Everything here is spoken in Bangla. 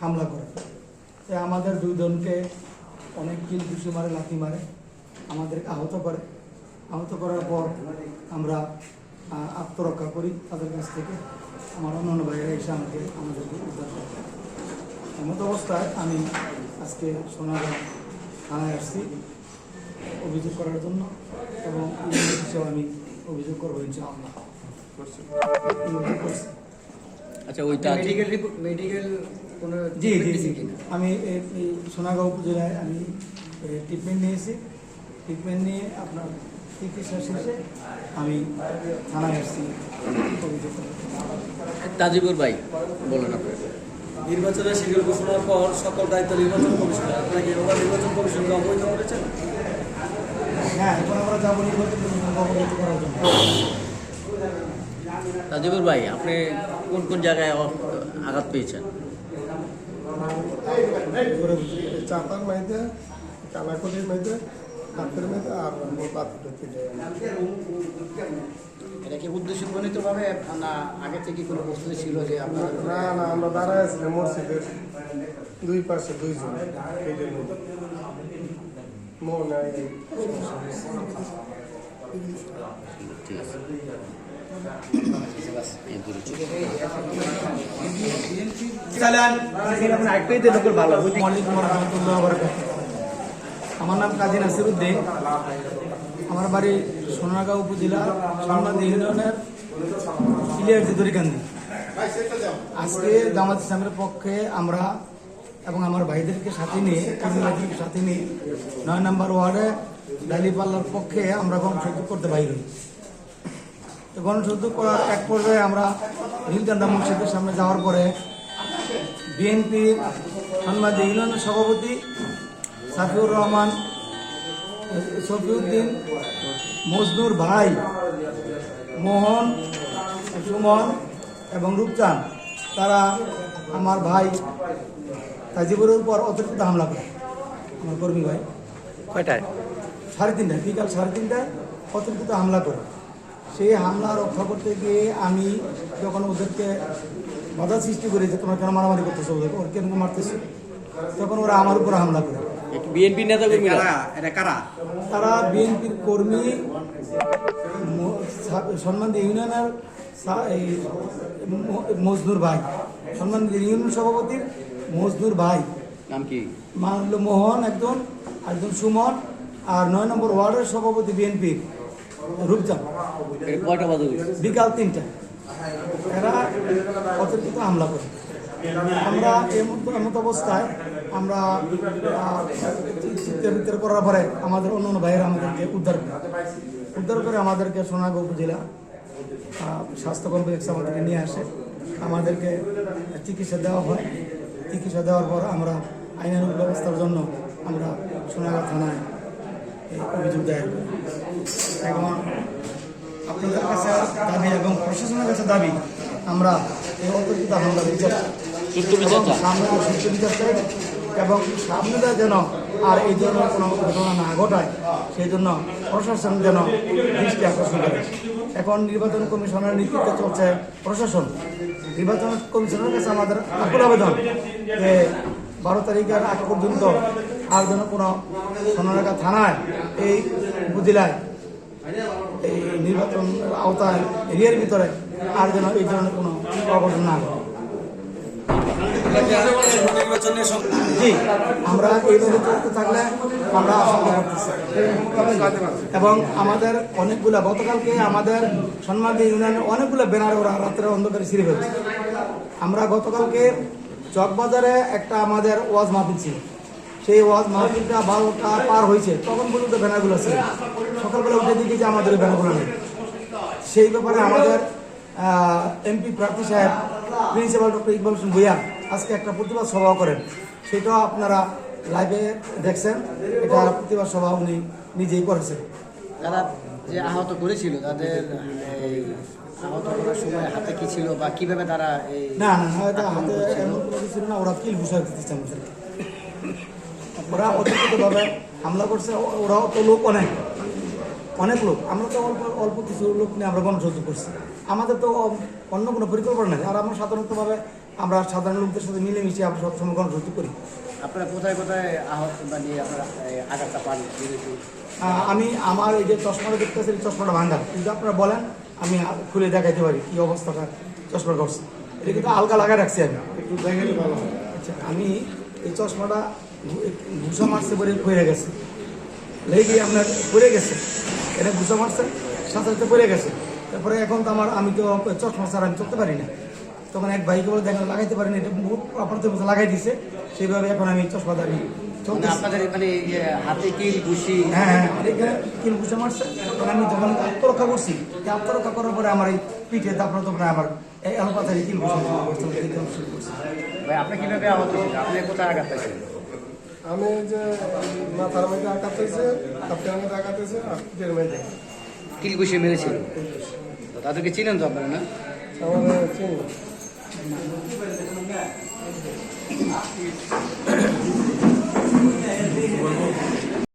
হামলা করে। তো আমাদের দুইজনকে অনেক কিল ঘুষি মারে লাথি মারে আমাদেরকে আহত করে। আহত করার পর আমরা আত্মরক্ষা করি তাদের কাছ থেকে। আমার অন্যান্য ভাইয়েরা এসে আমাকে আমাদেরকে উদ্ধার করে। এমত অবস্থায় আমি আজকে সোনারগাঁ থানায় আসছি অভিযোগ করার জন্য এবং হিসেবে আমি অভিযোগ করব ইনশাআল্লাহ। করছি। আচ্ছা ওইটা মেডিকেল মেডিকেল কোনো জি জি? আমি সোনাগাঁও উপজেলায় আমি ট্রিটমেন্ট নিয়েছি। ট্রিটমেন্ট নিয়ে আপনার চিকিৎসা শেষে আমি থানায় আসছি করতে। তাজিবুর ভাই বলেন আপনি। নির্বাচনের শিডিউল ঘোষণার পর সকল দায়িত্ব নির্বাচন কমিশনের আপনারা কি এবার নির্বাচন কমিশনকে অবহিত করেছেন? হ্যাঁ এখন আমরা যাব নির্বাচন কমিশনকে অবগত করার জন্য। তাজিবুর ভাই আপনি কোন কোন জায়গায় আঘাত পেয়েছেন? চাপার মাইতে কালাকলির মাইতে আর এটা কি উদ্দেশ্য প্রণীতভাবে না আগে থেকে কোনো প্রস্তুতি ছিল যে আপনারা না না আমরা মসজিদের দুই পাশে দুইজন এদের মধ্যে। মনে হয় ঠিক আছে। আমার নাম কাজী নাসিরুদ্দিন। আমার বাড়ি সোনাগাঁও উপজেলা সোনাদি ইউনিয়নের জিদুরিকান্দি আজকে জামাত ইসলামের পক্ষে আমরা এবং আমার ভাইদেরকে সাথে নিয়ে সাথে নিয়ে নয় নম্বর ওয়ার্ডে ডালিপাল্লার পক্ষে আমরা গণসংযোগ করতে বাইর তো গণসংযোগ করার এক পর্যায়ে আমরা নীলকান্দা মসজিদের সামনে যাওয়ার পরে বিএনপির সাংবাদিক ইউনিয়নের সভাপতি সাফিউর রহমান সফিউদ্দিন মজনুর ভাই মোহন সুমন এবং রূপচাঁদ তারা আমার ভাই তাজিবুরের উপর অতিরিক্ত হামলা করে। আমার কর্মী ভাই। কয়টায়? সাড়ে তিনটায় বিকাল সাড়ে তিনটায় অতিরিক্ত হামলা করে। সেই হামলা রক্ষা করতে গিয়ে আমি যখন ওদেরকে বাধা সৃষ্টি করি যে তোমরা কেন মারামারি করতেছো ওদেরকে? ওর কেন মারতেছো? তখন ওরা আমার উপর হামলা করে। বিএনপি নেতা কারা? তারা বিএনপির কর্মী সম্মানিত ইউনিয়নের সা- এই ম- মজদুর ভাই। সম্মানিত ইউনিয়ন সভাপতির মজদুর ভাই। নাম কি? মানল মোহন একজন একজন সুমন আর নয় নম্বর ওয়ার্ডের সভাপতি বিএনপির এটা কয়টা বাজে বিকাল তিনটা। এরা অতর্কিত হামলা করে। আমরা এমত অবস্থায় আমরা চিত্তের করার পরে আমাদের অন্য অন্য ভাইয়েরা আমাদেরকে উদ্ধার করে। উদ্ধার করে আমাদেরকে সোনাগাঁও উপজেলা স্বাস্থ্য কমপ্লেক্স আমাদেরকে নিয়ে আসে। আমাদেরকে চিকিৎসা দেওয়া হয়। চিকিৎসা দেওয়ার পর আমরা আইনানুগ ব্যবস্থার জন্য আমরা সোনাগাঁও থানায় অভিযোগ দায়ের করি। এখন আপনাদের কাছে দাবি এবং প্রশাসনের কাছে দাবি আমরা এই অতর্কিত হামলা বিচার সামনে সুষ্ঠু বিচার চাই এবং সামনে যেন আর এই ধরনের কোনো ঘটনা না ঘটায় সেই জন্য প্রশাসন যেন দৃষ্টি আকর্ষণ করে। এখন নির্বাচন কমিশনের নেতৃত্বে চলছে প্রশাসন। নির্বাচন কমিশনের কাছে আমাদের আকুল আবেদন যে বারো তারিখের আগ পর্যন্ত আর যেন কোনো সোনারগা থানায় এই উপজেলায় এই নির্বাচন আওতায় এরিয়ার ভিতরে আর যেন এই ধরনের কোনো অঘটন না। জি, আমরা চলতে থাকলে আমরা এবং আমাদের অনেকগুলা, গতকালকে আমাদের সম্মানিত ইউনিয়নের অনেকগুলো ব্যানার ওরা রাত্রে অন্ধকারে ছিঁড়ে ফেলছে। আমরা গতকালকে চকবাজারে একটা আমাদের ওয়াজ মাহফিল ছিল। সেই ওয়াজ মাহফিলটা বারোটা পার হয়েছে তখন পর্যন্ত ব্যানারগুলো ছিল। সকালবেলা উঠে দিকে যে আমাদের ব্যানারগুলো নেই। সেই ব্যাপারে আমাদের এমপি প্রার্থী সাহেব প্রিন্সিপাল ডক্টর ইকবাল হোসেন ভুইয়া আজকে একটা প্রতিবাদ সভা করেন। সেটাও আপনারা লাইভে দেখছেন। এটা প্রতিবাদ সভা উনি নিজেই করেছেন। যারা যে আহত করেছিল তাদের আহত করার সময় হাতে কি ছিল বা কীভাবে তারা না না হাতে এমন কোনো কিছু ছিল না ওরা কিল ঘুষায় দিচ্ছে আমাদেরকে ওরা অতিরিক্তভাবে হামলা করছে। ও- ওরাও তো লোক অনেক। অনেক লোক। আমরা তো অল্প অল্প কিছু লোক নিয়ে আমরা গণসহযোগ করছি। আমাদের তো অন্য কোনো পরিকল্পনা নেই। আর আমরা সাধারণতভাবে আমরা সাধারণ লোকদের সাথে মিলেমিশে আমরা সবসময় গণসূচি করি। আপনারা কোথায় কোথায় আহত মানে আপনারা আঘাতটা পান? আমি আমার এই যে চশমাটা দেখতেছি চশমাটা ভাঙ্গা কিন্তু আপনারা বলেন আমি খুলে দেখাইতে পারি কি অবস্থাটা চশমা করছে এটা কিন্তু আলগা লাগা রাখছি আমি। একটু ভালো আচ্ছা আমি এই চশমাটা ঘুষা মারছে পরে পড়ে গেছে। লেগে আপনার পড়ে গেছে। এটা ঘুষা মারছে সাথে সাথে পড়ে গেছে। তারপরে এখন তো আমার আমি তো চশমা ছাড়া আমি চলতে পারি না। তখন এক ভাইকে বলে দেখেন লাগাইতে পারি না এটা বহুত আপনাদের মতো লাগাই দিছে। সেইভাবে এখন আমি চশমা দাঁড়িয়ে মানে আপনাদের ইয়ে হাতে কিল ঘুষি? হ্যাঁ হ্যাঁ এখানে কিল ঘুষে মারছে। তখন আমি যখন আত্মরক্ষা করছি আত্মরক্ষা করার পরে আমার এই পিঠে তারপরে আমার এই এলোপাতারি কিল ঘুষে শুরু ভাই আপনি কীভাবে আহত আপনি কোথায় আঘাত পাইছেন? আমি যে মাথার মধ্যে আঘাত হয়েছে কাপটার মধ্যে আঘাত হয়েছে আর মধ্যে কিল বসে মেরেছিল? তাদেরকে চিনেন তো আপনারা না? আমার চিনি।